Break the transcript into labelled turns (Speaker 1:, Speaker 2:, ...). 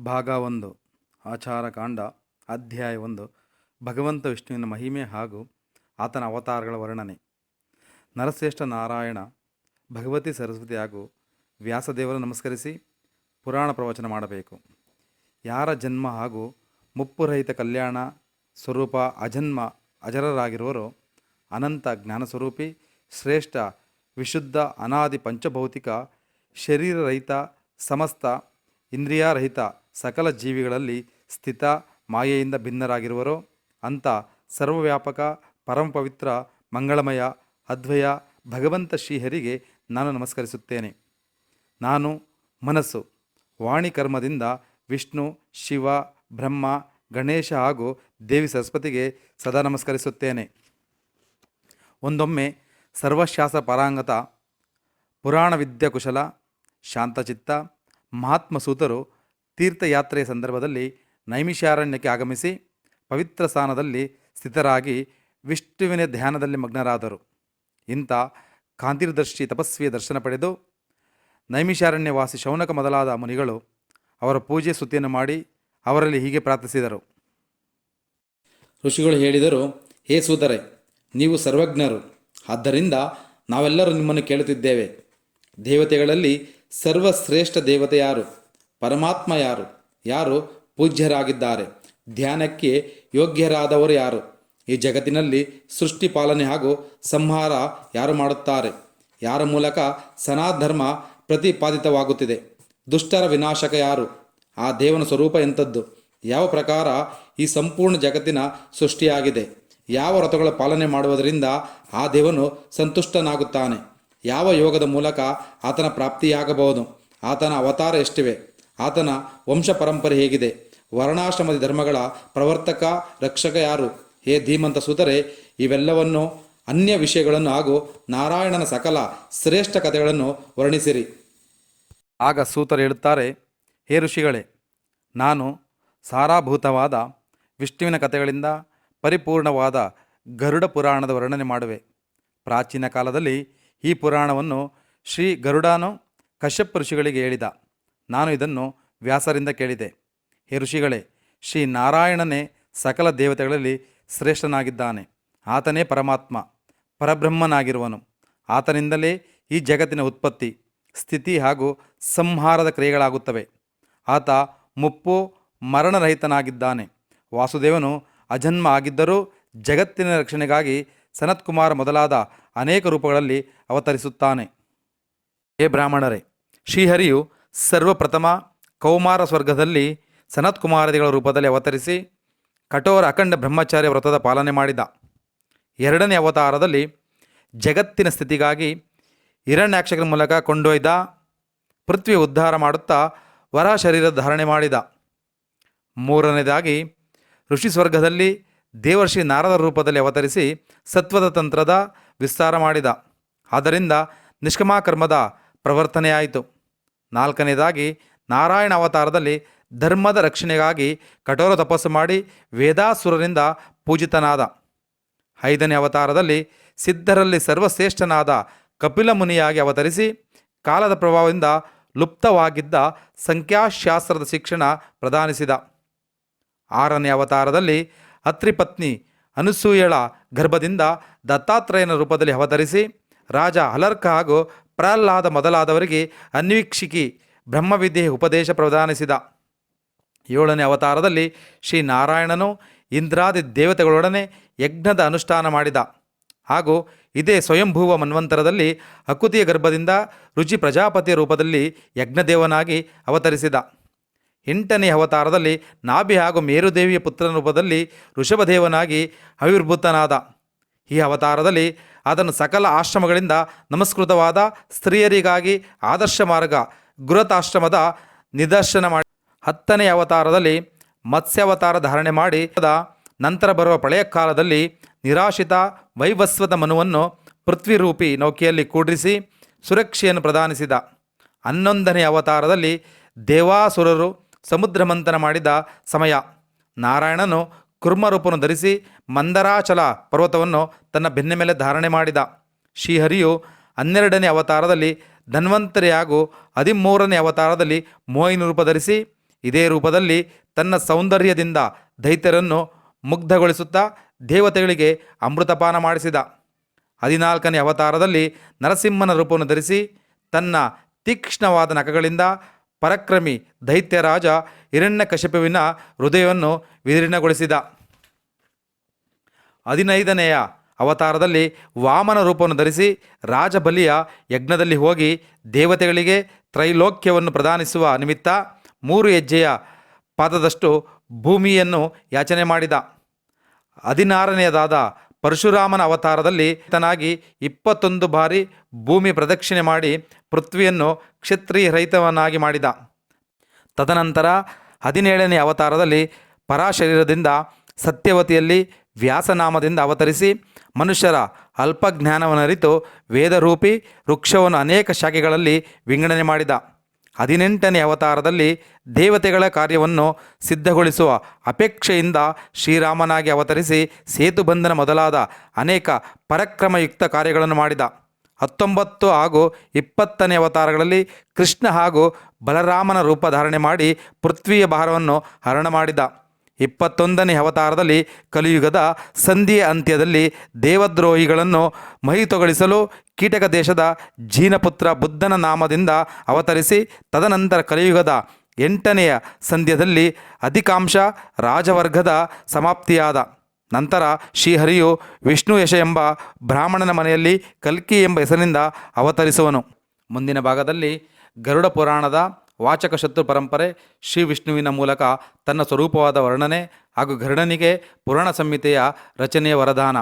Speaker 1: ಭಾಗ ಒಂದು ಆಚಾರಕಾಂಡ ಅಧ್ಯಾಯ ಒಂದು, ಭಗವಂತ ವಿಷ್ಣುವಿನ ಮಹಿಮೆ ಹಾಗೂ ಆತನ ಅವತಾರಗಳ ವರ್ಣನೆ. ನರಶ್ರೇಷ್ಠ ನಾರಾಯಣ, ಭಗವತಿ ಸರಸ್ವತಿ ಹಾಗೂ ವ್ಯಾಸದೇವರು ನಮಸ್ಕರಿಸಿ ಪುರಾಣ ಪ್ರವಚನ ಮಾಡಬೇಕು. ಯಾರ ಜನ್ಮ ಹಾಗೂ ಮುಪ್ಪುರಹಿತ ಕಲ್ಯಾಣ ಸ್ವರೂಪ ಅಜನ್ಮ ಅಜರರಾಗಿರುವರು ಅನಂತ ಜ್ಞಾನಸ್ವರೂಪಿ, ಶ್ರೇಷ್ಠ, ವಿಶುದ್ಧ, ಅನಾದಿ ಪಂಚಭೌತಿಕ, ಶರೀರರಹಿತ, ಸಮಸ್ತ ಇಂದ್ರಿಯಾರಹಿತ ಸಕಲ ಜೀವಿಗಳಲ್ಲಿ ಸ್ಥಿತ ಮಾಯೆಯಿಂದ ಭಿನ್ನರಾಗಿರುವರೋ, ಅಂಥ ಸರ್ವವ್ಯಾಪಕ, ಪರಮಪವಿತ್ರ, ಮಂಗಳಮಯ, ಅದ್ವಯ, ಭಗವಂತ ಶ್ರೀಹರಿಗೆ ನಾನು ನಮಸ್ಕರಿಸುತ್ತೇನೆ. ನಾನು ಮನಸ್ಸು, ವಾಣಿ ಕರ್ಮದಿಂದ ವಿಷ್ಣು, ಶಿವ, ಬ್ರಹ್ಮ, ಗಣೇಶ ಹಾಗೂ ದೇವಿ ಸರಸ್ವತಿಗೆ ಸದಾ ನಮಸ್ಕರಿಸುತ್ತೇನೆ. ಒಂದೊಮ್ಮೆ ಸರ್ವಶಾಸ್ತ್ರ ಪರಾಂಗತ ಪುರಾಣ ವಿದ್ಯಾಕುಶಲ ಶಾಂತಚಿತ್ತ ಮಹಾತ್ಮ ಸೂತರು ತೀರ್ಥಯಾತ್ರೆಯ ಸಂದರ್ಭದಲ್ಲಿ ನೈಮಿಷಾರಣ್ಯಕ್ಕೆ ಆಗಮಿಸಿ ಪವಿತ್ರ ಸ್ಥಾನದಲ್ಲಿ ಸ್ಥಿತರಾಗಿ ವಿಷ್ಣುವಿನ ಧ್ಯಾನದಲ್ಲಿ ಮಗ್ನರಾದರು. ಇಂಥ ಕಾಂತಿರ್ದರ್ಶಿ ತಪಸ್ವಿಯ ದರ್ಶನ ಪಡೆದು ನೈಮಿಷಾರಣ್ಯವಾಸಿ ಶೌನಕ ಮೊದಲಾದ ಮುನಿಗಳು ಅವರ ಪೂಜೆ ಸ್ತುತಿಯನ್ನು ಮಾಡಿ ಅವರಲ್ಲಿ ಹೀಗೆ ಪ್ರಾರ್ಥಿಸಿದರು. ಋಷಿಗಳು ಹೇಳಿದರು, ಹೇ ಸೂತರೆ, ನೀವು ಸರ್ವಜ್ಞರು. ಆದ್ದರಿಂದ ನಾವೆಲ್ಲರೂ ನಿಮ್ಮನ್ನು ಕೇಳುತ್ತಿದ್ದೇವೆ. ದೇವತೆಗಳಲ್ಲಿ ಸರ್ವಶ್ರೇಷ್ಠ ದೇವತೆ ಯಾರು? ಪರಮಾತ್ಮ ಯಾರು? ಯಾರು ಪೂಜ್ಯರಾಗಿದ್ದಾರೆ? ಧ್ಯಾನಕ್ಕೆ ಯೋಗ್ಯರಾದವರು ಯಾರು? ಈ ಜಗತ್ತಿನಲ್ಲಿ ಸೃಷ್ಟಿ ಪಾಲನೆ ಹಾಗೂ ಸಂಹಾರ ಯಾರು ಮಾಡುತ್ತಾರೆ? ಯಾರ ಮೂಲಕ ಸನಾಧರ್ಮ ಪ್ರತಿಪಾದಿತವಾಗುತ್ತಿದೆ? ದುಷ್ಟರ ವಿನಾಶಕ ಯಾರು? ಆ ದೇವನ ಸ್ವರೂಪ ಎಂಥದ್ದು? ಯಾವ ಪ್ರಕಾರ ಈ ಸಂಪೂರ್ಣ ಜಗತ್ತಿನ ಸೃಷ್ಟಿಯಾಗಿದೆ? ಯಾವ ವ್ರತಗಳ ಪಾಲನೆ ಮಾಡುವುದರಿಂದ ಆ ದೇವನು ಸಂತುಷ್ಟನಾಗುತ್ತಾನೆ? ಯಾವ ಯೋಗದ ಮೂಲಕ ಆತನ ಪ್ರಾಪ್ತಿಯಾಗಬಹುದು? ಆತನ ಅವತಾರ ಎಷ್ಟಿವೆ? ಆತನ ವಂಶ ಪರಂಪರೆ ಹೇಗಿದೆ? ವರ್ಣಾಶ್ರಮದ ಧರ್ಮಗಳ ಪ್ರವರ್ತಕ, ರಕ್ಷಕ ಯಾರು? ಹೇ ಧೀಮಂತ ಸೂತರೆ, ಇವೆಲ್ಲವನ್ನು ಅನ್ಯ ವಿಷಯಗಳನ್ನು ಹಾಗೂ ನಾರಾಯಣನ ಸಕಲ ಶ್ರೇಷ್ಠ ಕಥೆಗಳನ್ನು ವರ್ಣಿಸಿರಿ. ಆಗ ಸೂತರು ಹೇಳುತ್ತಾರೆ, ಹೇ ಋಷಿಗಳೇ, ನಾನು ಸಾರಾಭೂತವಾದ ವಿಷ್ಣುವಿನ ಕಥೆಗಳಿಂದ ಪರಿಪೂರ್ಣವಾದ ಗರುಡ ಪುರಾಣದ ವರ್ಣನೆ ಮಾಡುವೆ. ಪ್ರಾಚೀನ ಕಾಲದಲ್ಲಿ ಈ ಪುರಾಣವನ್ನು ಶ್ರೀ ಗರುಡಾನು ಕಶ್ಯಪ ಋಷಿಗಳಿಗೆ ಹೇಳಿದ. ನಾನು ಇದನ್ನು ವ್ಯಾಸರಿಂದ ಕೇಳಿದೆ. ಹೇ ಋಷಿಗಳೇ, ಶ್ರೀ ನಾರಾಯಣನೇ ಸಕಲ ದೇವತೆಗಳಲ್ಲಿ ಶ್ರೇಷ್ಠನಾಗಿದ್ದಾನೆ. ಆತನೇ ಪರಮಾತ್ಮ, ಪರಬ್ರಹ್ಮನಾಗಿರುವನು. ಆತನಿಂದಲೇ ಈ ಜಗತ್ತಿನ ಉತ್ಪತ್ತಿ, ಸ್ಥಿತಿ ಹಾಗೂ ಸಂಹಾರದ ಕ್ರಿಯೆಗಳಾಗುತ್ತವೆ. ಆತ ಮುಪ್ಪು ಮರಣರಹಿತನಾಗಿದ್ದಾನೆ. ವಾಸುದೇವನು ಅಜನ್ಮ ಆಗಿದ್ದರೂ ಜಗತ್ತಿನ ರಕ್ಷಣೆಗಾಗಿ ಸನತ್ಕುಮಾರ ಮೊದಲಾದ ಅನೇಕ ರೂಪಗಳಲ್ಲಿ ಅವತರಿಸುತ್ತಾನೆ. ಹೇ ಬ್ರಾಹ್ಮಣರೇ, ಶ್ರೀಹರಿಯು ಸರ್ವಪ್ರಥಮ ಕೌಮಾರ ಸ್ವರ್ಗದಲ್ಲಿ ಸನತ್ ಕುಮಾರದಿಗಳ ರೂಪದಲ್ಲಿ ಅವತರಿಸಿ ಕಠೋರ ಅಖಂಡ ಬ್ರಹ್ಮಚಾರ್ಯ ವ್ರತದ ಪಾಲನೆ ಮಾಡಿದ. ಎರಡನೇ ಅವತಾರದಲ್ಲಿ ಜಗತ್ತಿನ ಸ್ಥಿತಿಗಾಗಿ ಹಿರಣ್ಯಾಕ್ಷಕರ ಮೂಲಕ ಕೊಂಡೊಯ್ದ ಪೃಥ್ವಿ ಉದ್ಧಾರ ಮಾಡುತ್ತಾ ವರ ಶರೀರ ಧಾರಣೆ ಮಾಡಿದ. ಮೂರನೇದಾಗಿ, ಋಷಿ ಸ್ವರ್ಗದಲ್ಲಿ ದೇವರ್ಷಿ ನಾರದ ರೂಪದಲ್ಲಿ ಅವತರಿಸಿ ಸತ್ವದ ತಂತ್ರದ ವಿಸ್ತಾರ ಮಾಡಿದ. ಆದ್ದರಿಂದ ನಿಷ್ಕಮಾಕರ್ಮದ ಪ್ರವರ್ತನೆಯಾಯಿತು. ನಾಲ್ಕನೇದಾಗಿ ನಾರಾಯಣ ಅವತಾರದಲ್ಲಿ ಧರ್ಮದ ರಕ್ಷಣೆಗಾಗಿ ಕಠೋರ ತಪಸ್ಸು ಮಾಡಿ ವೇದಾಸುರರಿಂದ ಪೂಜಿತನಾದ. ಐದನೇ ಅವತಾರದಲ್ಲಿ ಸಿದ್ಧರಲ್ಲಿ ಸರ್ವಶ್ರೇಷ್ಠನಾದ ಕಪಿಲ ಮುನಿಯಾಗಿ ಅವತರಿಸಿ ಕಾಲದ ಪ್ರಭಾವದಿಂದ ಲುಪ್ತವಾಗಿದ್ದ ಸಂಖ್ಯಾಶಾಸ್ತ್ರದ ಶಿಕ್ಷಣ ಪ್ರದಾನಿಸಿದ. ಆರನೇ ಅವತಾರದಲ್ಲಿ ಅತ್ರಿಪತ್ನಿ ಅನುಸೂಯಳ ಗರ್ಭದಿಂದ ದತ್ತಾತ್ರೇಯನ ರೂಪದಲ್ಲಿ ಅವತರಿಸಿ ರಾಜ ಅಲರ್ಕ ಹಾಗೂ ಪ್ರಹ್ಲಾದ ಮೊದಲಾದವರಿಗೆ ಅನ್ವೀಕ್ಷಿಕಿ ಬ್ರಹ್ಮವಿದ್ಯೆ ಉಪದೇಶ ಪ್ರದಾನಿಸಿದ. ಏಳನೇ ಅವತಾರದಲ್ಲಿ ಶ್ರೀ ನಾರಾಯಣನು ಇಂದ್ರಾದಿ ದೇವತೆಗಳೊಡನೆ ಯಜ್ಞದ ಅನುಷ್ಠಾನ ಮಾಡಿದ. ಹಾಗೂ ಇದೇ ಸ್ವಯಂಭೂವ ಮನ್ವಂತರದಲ್ಲಿ ಅಕುತಿಯ ಗರ್ಭದಿಂದ ರುಚಿ ಪ್ರಜಾಪತಿಯ ರೂಪದಲ್ಲಿ ಯಜ್ಞದೇವನಾಗಿ ಅವತರಿಸಿದ. ಎಂಟನೇ ಅವತಾರದಲ್ಲಿ ನಾಭಿ ಹಾಗೂ ಮೇರುದೇವಿಯ ಪುತ್ರನ ರೂಪದಲ್ಲಿ ಋಷಭದೇವನಾಗಿ ಆವಿರ್ಭೂತನಾದ. ಈ ಅವತಾರದಲ್ಲಿ ಅದನ್ನು ಸಕಲ ಆಶ್ರಮಗಳಿಂದ ನಮಸ್ಕೃತವಾದ ಸ್ತ್ರೀಯರಿಗಾಗಿ ಆದರ್ಶ ಮಾರ್ಗ ಗುರತಾಶ್ರಮದ ನಿದರ್ಶನ ಮಾಡಿ ಹತ್ತನೇ ಅವತಾರದಲ್ಲಿ ಮತ್ಸ್ಯಾವತಾರ ಧಾರಣೆ ಮಾಡಿ ನಂತರ ಬರುವ ಪಳೆಯ ಕಾಲದಲ್ಲಿ ನಿರಾಶಿತ ವೈವಸ್ವತ ಮನುವನ್ನು ಪೃಥ್ವಿರೂಪಿ ನೌಕೆಯಲ್ಲಿ ಕೂಡಿಸಿ ಸುರಕ್ಷೆಯನ್ನು ಪ್ರದಾನಿಸಿದ. ಹನ್ನೊಂದನೇ ಅವತಾರದಲ್ಲಿ ದೇವಾಸುರರು ಸಮುದ್ರ ಮಂಥನ ಮಾಡಿದ ಸಮಯ. ನಾರಾಯಣನು ಕುರ್ಮರೂಪವನ್ನು ಧರಿಸಿ ಮಂದರಾಚಲ ಪರ್ವತವನ್ನು ತನ್ನ ಬೆನ್ನ ಮೇಲೆ ಧಾರಣೆ ಮಾಡಿದ. ಶ್ರೀಹರಿಯು ಹನ್ನೆರಡನೇ ಅವತಾರದಲ್ಲಿ ಧನ್ವಂತರಿ ಹಾಗೂ ಹದಿಮೂರನೇ ಅವತಾರದಲ್ಲಿ ಮೋಹಿನ ರೂಪ ಧರಿಸಿ ಇದೇ ರೂಪದಲ್ಲಿ ತನ್ನ ಸೌಂದರ್ಯದಿಂದ ದೈತ್ಯರನ್ನು ಮುಗ್ಧಗೊಳಿಸುತ್ತಾ ದೇವತೆಗಳಿಗೆ ಅಮೃತಪಾನ ಮಾಡಿಸಿದ. ಹದಿನಾಲ್ಕನೇ ಅವತಾರದಲ್ಲಿ ನರಸಿಂಹನ ರೂಪವನ್ನು ಧರಿಸಿ ತನ್ನ ತೀಕ್ಷ್ಣವಾದ ನಖಗಳಿಂದ ಪರಕ್ರಮಿ ದೈತ್ಯರಾಜ ಹಿರಣ್ಯಕಶಿಪುವಿನ ಹೃದಯವನ್ನು ವಿದೀರ್ಣಗೊಳಿಸಿದ ಹದಿನೈದನೆಯ ಅವತಾರದಲ್ಲಿ ವಾಮನ ರೂಪವನ್ನು ಧರಿಸಿ ರಾಜಬಲಿಯ ಯಜ್ಞದಲ್ಲಿ ಹೋಗಿ ದೇವತೆಗಳಿಗೆ ತ್ರೈಲೋಕ್ಯವನ್ನು ಪ್ರದಾನಿಸುವ ನಿಮಿತ್ತ ಮೂರು ಹೆಜ್ಜೆಯ ಪಾದದಷ್ಟು ಭೂಮಿಯನ್ನು ಯಾಚನೆ ಮಾಡಿದ. ಹದಿನಾರನೆಯದಾದ ಪರಶುರಾಮನ ಅವತಾರದಲ್ಲಿ ತನಾಗಿ ಇಪ್ಪತ್ತೊಂದು ಬಾರಿ ಭೂಮಿ ಪ್ರದಕ್ಷಿಣೆ ಮಾಡಿ ಪೃಥ್ವಿಯನ್ನು ಕ್ಷತ್ರಿಯ ರಹಿತವನ್ನಾಗಿ ಮಾಡಿದ. ತದನಂತರ ಹದಿನೇಳನೇ ಅವತಾರದಲ್ಲಿ ಪರಾಶರೀರದಿಂದ ಸತ್ಯವತಿಯಲ್ಲಿ ವ್ಯಾಸನಾಮದಿಂದ ಅವತರಿಸಿ ಮನುಷ್ಯರ ಅಲ್ಪಜ್ಞಾನವನ್ನರಿತು ವೇದರೂಪಿ ವೃಕ್ಷವನ್ನು ಅನೇಕ ಶಾಖೆಗಳಲ್ಲಿ ವಿಂಗಡಣೆ ಮಾಡಿದ. ಹದಿನೆಂಟನೇ ಅವತಾರದಲ್ಲಿ ದೇವತೆಗಳ ಕಾರ್ಯವನ್ನು ಸಿದ್ಧಗೊಳಿಸುವ ಅಪೇಕ್ಷೆಯಿಂದ ಶ್ರೀರಾಮನಾಗಿ ಅವತರಿಸಿ ಸೇತುಬಂಧನ ಮೊದಲಾದ ಅನೇಕ ಪರಕ್ರಮಯುಕ್ತ ಕಾರ್ಯಗಳನ್ನು ಮಾಡಿದ. ಹತ್ತೊಂಬತ್ತು ಹಾಗೂ ಇಪ್ಪತ್ತನೇ ಅವತಾರಗಳಲ್ಲಿ ಕೃಷ್ಣ ಹಾಗೂ ಬಲರಾಮನ ರೂಪ ಧಾರಣೆ ಮಾಡಿ ಪೃಥ್ವಿಯ ಭಾರವನ್ನು ಹರಣ ಮಾಡಿದ. ಇಪ್ಪತ್ತೊಂದನೇ ಅವತಾರದಲ್ಲಿ ಕಲಿಯುಗದ ಸಂಧಿಯ ಅಂತ್ಯದಲ್ಲಿ ದೇವದ್ರೋಹಿಗಳನ್ನು ಮಹಿತೊಗಳಿಸಲು ಕೀಟಕ ದೇಶದ ಜೀನಪುತ್ರ ಬುದ್ಧನ ನಾಮದಿಂದ ಅವತರಿಸಿ ತದನಂತರ ಕಲಿಯುಗದ ಎಂಟನೆಯ ಸಂಧ್ಯದಲ್ಲಿ ಅಧಿಕಾಂಶ ರಾಜವರ್ಗದ ಸಮಾಪ್ತಿಯಾದ ನಂತರ ಶ್ರೀಹರಿಯು ವಿಷ್ಣು ಯಶ ಎಂಬ ಬ್ರಾಹ್ಮಣನ ಮನೆಯಲ್ಲಿ ಕಲ್ಕಿ ಎಂಬ ಹೆಸರಿನಿಂದ ಅವತರಿಸುವನು. ಮುಂದಿನ ಭಾಗದಲ್ಲಿ ಗರುಡ ಪುರಾಣದ ವಾಚಕ ಶತ್ರು ಪರಂಪರೆ ಶ್ರೀ ವಿಷ್ಣುವಿನ ಮೂಲಕ ತನ್ನ ಸ್ವರೂಪವಾದ ವರ್ಣನೆ ಹಾಗೂ ಘರ್ಣನಿಗೆ ಪುರಾಣ ಸಂಹಿತೆಯ ರಚನೆಯ ವರದಾನ.